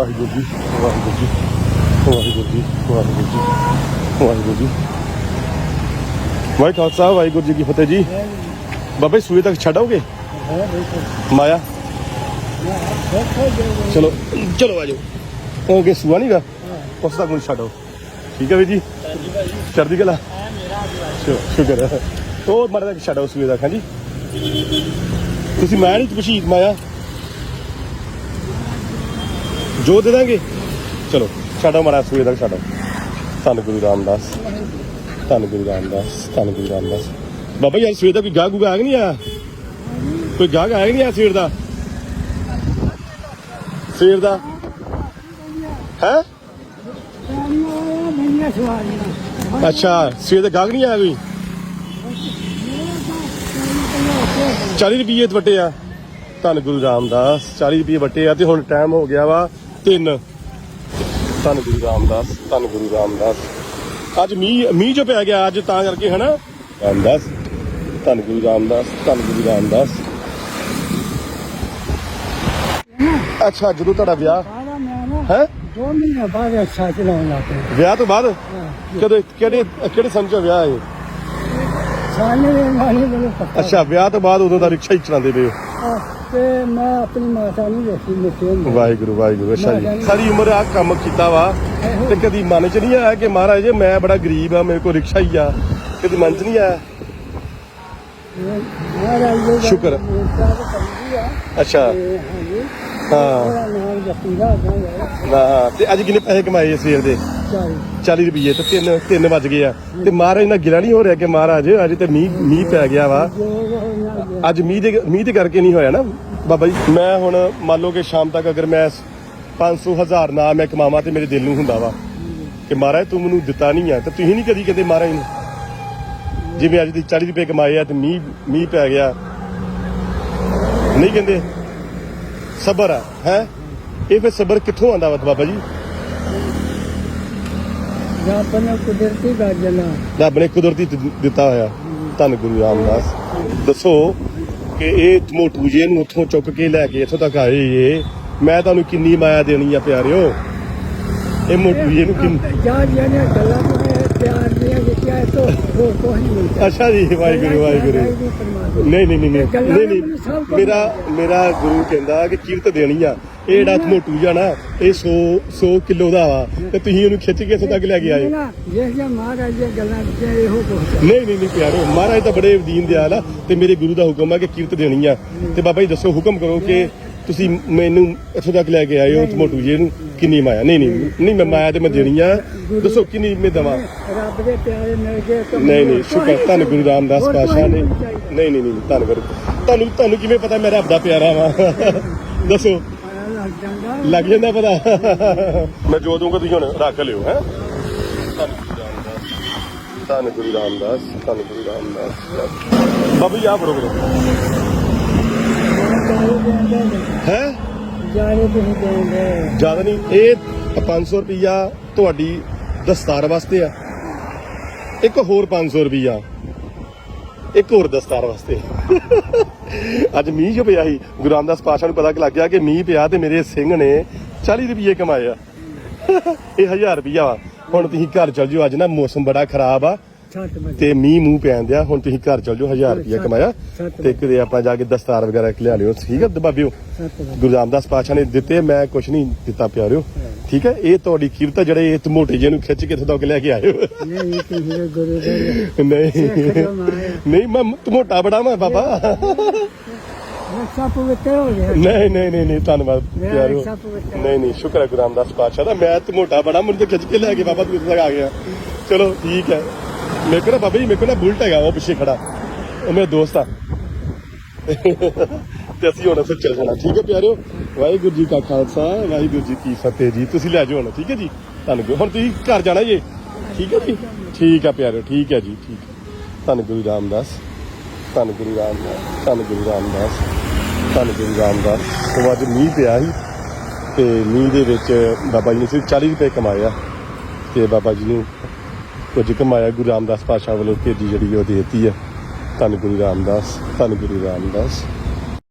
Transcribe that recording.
ਵਾਹਿਗੁਰੂ ਜੀ ਵਾਹਿਗੁਰੂ ਜੀ ਵਾਹਿਗੁਰੂ ਜੀ ਵਾਹਿਗੁਰੂ ਜੀ ਵਾਹਿਗੁਰੂ ਜੀ। ਵਾਹਿ ਖਾਲਸਾ, ਵਾਹਿਗੁਰੂ ਜੀ ਕੀ ਫਤਿਹ ਜੀ। ਬਾਬਾ ਜੀ ਸੂਏ ਤੱਕ ਛੱਡੋਗੇ? ਮਾਇਆ। ਚਲੋ ਚਲੋ ਆਜੋ ਉਹ ਕੇ ਸੂਆ ਨਹੀਂਗਾ ਉਸ ਤੱਕ ਨੂੰ ਛੱਡੋ। ਠੀਕ ਹੈ ਵੀਰ ਜੀ? ਚੜ੍ਹਦੀ ਕਲਾ। ਸ਼ੁ- ਸ਼ੁਕਰ ਹੈ। ਉਹ ਮਰਦਾ ਕਿ ਛੱਡੋ ਸੂਏ ਤੱਕ, ਹਾਂਜੀ। ਤੁਸੀਂ ਮੈਂ ਨਹੀਂ ਪੁੱਛੀ ਮਾਇਆ। ਜੋ ਦੇ ਦਾਂਗੇ। ਚਲੋ ਛੱਡੋ ਮਰਾ ਸੂਏ ਦਾ ਛੱਡੋ ਧੰਨ ਗੁਰੂ ਰਾਮਦਾਸ, ਧੰਨ ਗੁਰੂ ਰਾਮਦਾਸ, ਧੰਨ ਗੁਰੂ ਰਾਮਦਾਸ। ਬਾਬਾ ਯਾਰ ਸਵੇਰ ਦਾ ਕੋਈ ਗਾਹ ਗੁਗਾ ਆ ਨਹੀਂ ਆਇਆ? ਕੋਈ ਗਾਹ ਆਇਆ ਨਹੀਂ ਆ ਸਵੇਰ ਦਾ? ਸਵੇਰ ਦਾ? ਹੈ? ਅੱਛਾ, ਸਵੇਰ ਦਾ ਗਾਹ ਨਹੀਂ ਆਇਆ ਕੋਈ? 40 ਰੁਪਏ ਵਟੇ ਆ। ਧੰਨ ਗੁਰੂ ਰਾਮਦਾਸ 40 ਰੁਪਏ ਵੱਟੇ ਆ ਤੇ ਹੁਣ ਟਾਈਮ ਹੋ ਗਿਆ ਵਾ 3 ਧੰਨ ਗੁਰੂ ਰਾਮਦਾਸ ਧੰਨ ਗੁਰੂ ਰਾਮਦਾਸ। ਅੱਜ ਮੀਂਹ ਮੀਂਹ ਜੋ ਪੈ ਗਿਆ ਅੱਜ ਤਾਂ ਕਰਕੇ ਹਨਾ? ਰਾਮਦਾਸ ਧੰਨ ਗੁਰੂ ਰਾਮਦਾਸ ਧੰਨ ਗੁਰੂ ਰਾਮਦਾਸ। ਅੱਛਾ ਜਦੋਂ ਤੁਹਾਡਾ ਵਿਆਹ ਸਾਰਾ ਮੈਂ ਨਾ ਹੈ? ਦੋ ਮਹੀਨੇ ਬਾਅਦ ਅੱਛਾ ਚਲਾਉਣ ਲੱਗ ਪਿਆ ਵਿਆਹ ਤੋਂ ਬਾਅਦ? ਕਦੇ ਕਿਹੜੇ ਕਿਹੜੇ ਸੰਨ ਚ ਵਿਆਹ ਹੈ ਸਾਨੇ ਮਾਨੀ ਮੈਨੂੰ ਪੱਕਾ। ਅੱਛਾ ਵਿਆਹ ਤੋਂ ਬਾਅਦ ਉਦੋਂ ਦਾ ਰਿਕਸ਼ਾ ਹੀ ਚਲਾਉਂਦੇ ਪਏ ਹੋ। ਆਹ, ਤੇ ਮੈਂ ਆਪਣੀ ਮਾਤਾ ਨੂੰ ਵੇਖੀ ਮਿੱਟੀ ਹੁੰਦੀ ਵਾਹਿਗੁਰੂ ਵਾਹਿਗੁਰੂ ਅੱਛਾ ਜੀ। ਸਾਰੀ ਉਮਰ ਆ ਕੰਮ ਕੀਤਾ ਵਾ ਤੇ ਕਦੀ ਮਨ ਚ ਨਹੀਂ ਆਇਆ ਕਿ ਮਹਾਰਾਜ ਜੀ ਮੈਂ ਬੜਾ ਗਰੀਬ ਆ ਮੇਰੇ ਕੋਲ ਰਿਕਸ਼ਾ ਹੀ ਆ। ਕਦੀ ਮਨ ਚ ਨਹੀਂ ਆਇਆ? ਮਹਾਰਾਜ ਜੀ ਦਾ ਸ਼ੁਕਰ। ਅੱਛਾ। ਹਾਂ। ਨਾ ਤੇ ਅੱਜ ਕਿੰਨੇ ਪੈਸੇ ਕਮਾਏ ਸਵੇਰ ਦੇ? ਚਾਹੀ 40 ਰੁਪਏ ਤੇ ਤਿੰਨ ਤਿੰਨ ਵੱਜ ਗਏ ਆ। ਤੇ ਮਹਾਰਾਜ ਨਾਲ ਗਿਲਾ ਨਹੀਂ ਹੋ ਰਿਹਾ ਕਿ ਮਹਾਰਾਜ ਅੱਜ ਤੇ ਮੀਂਹ ਮੀਂਹ ਪੈ ਗਿਆ ਵਾ। ਅੱਜ ਮੀਂਹ ਦੇ ਮੀਂਹ ਦੇ ਕਰਕੇ ਨਹੀਂ ਹੋਇਆ ਨਾ ਬਾਬਾ ਜੀ? ਮੈਂ ਹੁਣ ਮੰਨ ਲਓ ਕਿ ਸ਼ਾਮ ਤੱਕ ਅਗਰ ਮੈਂ 500 ਹਜ਼ਾਰ ਨਾ ਮੈਂ ਕਮਾਵਾਂ ਤੇ ਮੇਰੇ ਦਿਲ ਨੂੰ ਹੁੰਦਾ ਵਾ ਕਿ ਮਹਾਰਾਜ ਤੂੰ ਮੈਨੂੰ ਦਿੱਤਾ ਨਹੀਂ ਆ ਤੇ ਤੁਸੀਂ ਨਹੀਂ ਕਦੀ ਕਹਿੰਦੇ ਮਹਾਰਾਜ ਨੂੰ? ਜਿਵੇਂ ਅੱਜ ਦੀ 40 ਰੁਪਏ ਕਮਾਏ ਆ ਤੇ ਮੀਂਹ ਮੀਂਹ ਪੈ ਗਿਆ। ਨਹੀਂ ਕਹਿੰਦੇ? ਸਬਰ ਆ ਹੈ? ਇਹ ਫਿਰ ਸਬਰ ਕਿੱਥੋਂ ਆਂਦਾ ਵਾ ਬਾਬਾ ਜੀ? ਰੱਬ ਨੇ ਕੁਦਰਤੀ ਗਾਜਣਾ ਰੱਬ ਨੇ ਕੁਦਰਤੀ ਦਿੱਤਾ ਹੋਇਆ। ਧੰਨ ਗੁਰੂ ਰਾਮਦਾਸ। ਦੱਸੋ ਕਿ ਇਹ ਮੋਟੂਜੇ ਨੂੰ ਉੱਥੋਂ ਚੁੱਕ ਕੇ ਲੈ ਕੇ ਇੱਥੋਂ ਤੱਕ ਆਏ ਏ ਮੈਂ ਤੁਹਾਨੂੰ ਕਿੰਨੀ ਮਾਇਆ ਦੇਣੀ ਆ ਪਿਆਰਿਓ। ਇਹ ਮੋਟੂਜੇ ਨੂੰ ਕਿੰਨ ਜਾ ਜਾਨੇ ਗੱਲਾਂ ਤੋਂ ਪਿਆਰ ਦੀਆਂ ਤੋਂ ਹੋਰ ਨਹੀਂ ਮਿਲਦਾ ਅੱਛਾ ਜੀ ਵਾਹਿਗੁਰੂ ਵਾਹਿਗੁਰੂ। ਨਹੀਂ ਨਹੀਂ ਨਹੀਂ ਨਹੀਂ ਨਹੀਂ ਨਹੀਂ। ਮੇਰਾ ਮੇਰਾ ਗੁਰੂ ਕਹਿੰਦਾ ਕਿ ਕੀਰਤ ਦੇਣੀ ਆ। ਇਹ ਜਿਹੜਾ ਮੋਟੂ ਜਾਣਾ ਇਹ 100 100 ਕਿਲੋ ਦਾ ਵਾ। ਤੇ ਤੁਸੀਂ ਉਹਨੂੰ ਖਿੱਚ ਕੇ ਇੱਥੋਂ ਤੱਕ ਲੈ ਕੇ ਆਏ। ਜੇ ਜੇ ਮਹਾਰਾਜ ਦੀਆਂ ਗੱਲਾਂ ਵਿੱਚ ਇਹੋ ਕੁਝ ਨਹੀਂ ਨਹੀਂ ਨਹੀਂ ਪਿਆਰੋ ਮਹਾਰਾਜ ਤਾਂ ਬੜੇ ਦੀਨ ਦਿਆਲ ਆ। ਤੇ ਮੇਰੇ ਗੁਰੂ ਦਾ ਹੁਕਮ ਆ ਕਿ ਕੀਰਤ ਦੇਣੀ ਆ। ਤੇ ਬਾਬਾ ਜੀ ਦੱਸੋ ਹੁਕਮ ਕਰੋ ਕਿ ਤੁਸੀਂ ਮੈਨੂੰ ਇੱਥੋਂ ਤੱਕ ਲੈ ਕੇ ਆਏ ਹੋ ਮੋਟੂ ਜੀ ਨੂੰ ਕਿੰਨੀ ਮਾਇਆ? ਨਹੀਂ ਨਹੀਂ ਨਹੀਂ ਮੈਂ ਮਾਇਆ ਤੇ ਮੈਂ ਦੇਣੀ ਆ। ਦੱਸੋ ਕਿੰਨੀ ਮੈਂ ਦਵਾਂ? ਰੱਬ ਦੇ ਪਿਆਰੇ ਮਿਲ ਗਏ ਨਹੀਂ ਨਹੀਂ ਸ਼ੁਕਰ ਧੰਨ ਗੁਰੂ ਰਾਮਦਾਸ ਪਾਸ਼ਾ ਨੇ। ਨਹੀਂ। ਨਹੀਂ ਨਹੀਂ ਧੰਨ ਗੁਰੂ। ਤੁਹਾਨੂੰ ਤੁਹਾਨੂੰ ਕਿਵੇਂ ਪਤਾ ਮੈਂ ਰੱਬ ਦਾ ਪਿਆਰਾ ਵਾਂ? ਦੱਸੋ। ਲੱਗ ਜਾਂਦਾ ਪਤਾ? ਮੈਂ ਜੋ ਦੂੰਗਾ ਤੁਸੀਂ ਹੁਣ ਰੱਖ ਲਿਓ ਹੈ? ਧੰਨ ਗੁਰੂ ਰਾਮਦਾਸ। ਧੰਨ ਗੁਰੂ ਰਾਮਦਾਸ ਬਾਬੂ ਜੀ ਆ ਫੜੋ। ਹੈ? ਜਾਣੇ ਤੁਸੀਂ ਦੇਂਦੇ ਜ਼ਿਆਦਾ ਨਹੀਂ। ਇਹ 500 ਰੁਪਿਆ ਤੁਹਾਡੀ ਦਸਤਾਰ ਵਾਸਤੇ ਆ। ਇੱਕ ਹੋਰ 500 ਰੁਪਿਆ ਇੱਕ ਹੋਰ ਦਸਤਾਰ ਵਾਸਤੇ। ਅੱਜ ਮੀਂਹ ਜੋ ਪਿਆ ਸੀ ਗੁਰੂ ਰਾਮਦਾਸ ਪਾਸ਼ਾ ਨੂੰ ਪਤਾ ਲੱਗ ਗਿਆ ਕਿ ਮੀਂਹ ਪਿਆ ਤੇ ਮੇਰੇ ਸਿੰਘ ਨੇ 40 ਰੁਪਏ ਕਮਾਏ ਆ। ਇਹ 1000 ਰੁਪਿਆ ਵਾ। ਹੁਣ ਤੁਸੀਂ ਘਰ ਚੱਲ ਜਿਓ ਅੱਜ ਨਾ ਮੌਸਮ ਬੜਾ ਖਰਾਬ ਆ। ਤੇ ਮੀਂਹ ਮੂੰਹ ਪੈਣ ਦਿਆ ਹੁਣ ਤੁਸੀਂ ਘਰ ਚੱਲ ਜਾਓ 1000 ਰੁਪਏ ਕਮਾਇਆ। ਤੇ ਕਿਤੇ ਆਪਾਂ ਜਾ ਕੇ ਦਸਤਾਰ ਵਗੈਰਾ ਲਿਆ ਲਿਓ। ਠੀਕ ਹੈ ਬਾਬਿਓ? ਸੱਤ ਵਜੇ ਗੁਰੂ ਰਾਮਦਾਸ ਪਾਤਸ਼ਾਹ ਨੇ ਦਿੱਤੇ ਮੈਂ ਕੁਛ ਨਹੀਂ ਦਿੱਤਾ ਪਿਆਰਿਓ। ਠੀਕ ਹੈ ਇਹ ਤੁਹਾਡੀ ਕੀਰਤ ਆ ਜਿਹੜੇ ਇਹ ਮੋਟੇ ਜਿਹੇ ਨੂੰ ਖਿੱਚ ਕੇ ਇੱਥੋਂ ਤੱਕ ਲੈ ਕੇ ਹੋ। ਨਹੀਂ ਨਹੀਂ। ਮੈਂ ਮੋਟਾ ਬੜਾ ਮੈਂ ਬਾਬਾ ਹੋ ਨਹੀਂ ਨਹੀਂ ਨਹੀਂ ਨਹੀਂ ਧੰਨਵਾਦ ਪਵਿੱਤਰ। ਨਹੀਂ ਨਹੀਂ ਸ਼ੁਕਰ ਹੈ ਗੁਰੂ ਰਾਮਦਾਸ ਪਾਤਸ਼ਾਹ ਦਾ। ਮੈਂ ਤੇ ਮੋਟਾ ਬੜਾ ਮੈਨੂੰ ਤੇ ਖਿੱਚ ਕੇ ਲੈ ਕੇ ਬਾਬਾ ਤੂੰ ਇੱਥੇ ਤੱਕ ਆ ਗਿਆ। ਚਲੋ ਠੀਕ ਹੈ। ਮੇਰੇ ਕੋਲ ਨਾ ਬਾਬਾ ਜੀ, ਮੇਰੇ ਕੋਲ ਨਾ ਬੁਲਟ ਹੈਗਾ, ਉਹ ਪਿੱਛੇ ਖੜਾ। ਉਹ ਮੇਰਾ ਦੋਸਤ ਆ। ਤੇ ਅਸੀਂ ਹੁਣ ਫਿਰ ਚੱਲ ਜਾਣਾ। ਠੀਕ ਹੈ ਪਿਆਰਿਓ? ਵਾਹਿਗੁਰੂ ਜੀ ਕਾ ਖਾਲਸਾ, ਵਾਹਿਗੁਰੂ ਜੀ ਕੀ ਫਤਿਹ ਜੀ। ਤੁਸੀਂ ਲੈ ਜਾਓ ਹੁਣ, ਠੀਕ ਹੈ ਜੀ? ਧੰਨ ਹੁਣ ਤੁਸੀਂ ਘਰ ਜਾਣਾ ਜੀ? ਠੀਕ ਹੈ ਜੀ? ਠੀਕ ਹੈ ਪਿਆਰਿਓ, ਠੀਕ ਹੈ ਜੀ, ਠੀਕ ਹੈ। ਧੰਨ ਗੁਰੂ ਰਾਮਦਾਸ, ਧੰਨ ਗੁਰੂ ਰਾਮਦਾਸ, ਧੰਨ ਗੁਰੂ ਰਾਮਦਾਸ, ਧੰਨ ਗੁਰੂ ਰਾਮਦਾਸ। ਤੋਂ ਅੱਜ ਮੀਂਹ ਪਿਆ ਸੀ ਤੇ ਮੀਂਹ ਦੇ ਵਿੱਚ ਬਾਬਾ ਜੀ ਨੇ ਸਿਰਫ 40 ਰੁਪਏ ਕਮਾਏ ਆ। ਤੇ ਬਾਬਾ ਜੀ ਨੂੰ ਕੁਝ ਕਮਾਇਆ ਗੁਰੂ ਰਾਮਦਾਸ ਪਾਤਸ਼ਾਹ ਵੱਲੋਂ ਭੇਜੀ ਜਿਹੜੀ ਉਹ ਦੇਤੀ ਆ ਧੰਨ ਗੁਰੂ ਰਾਮਦਾਸ, ਧੰਨ ਗੁਰੂ ਰਾਮਦਾਸ।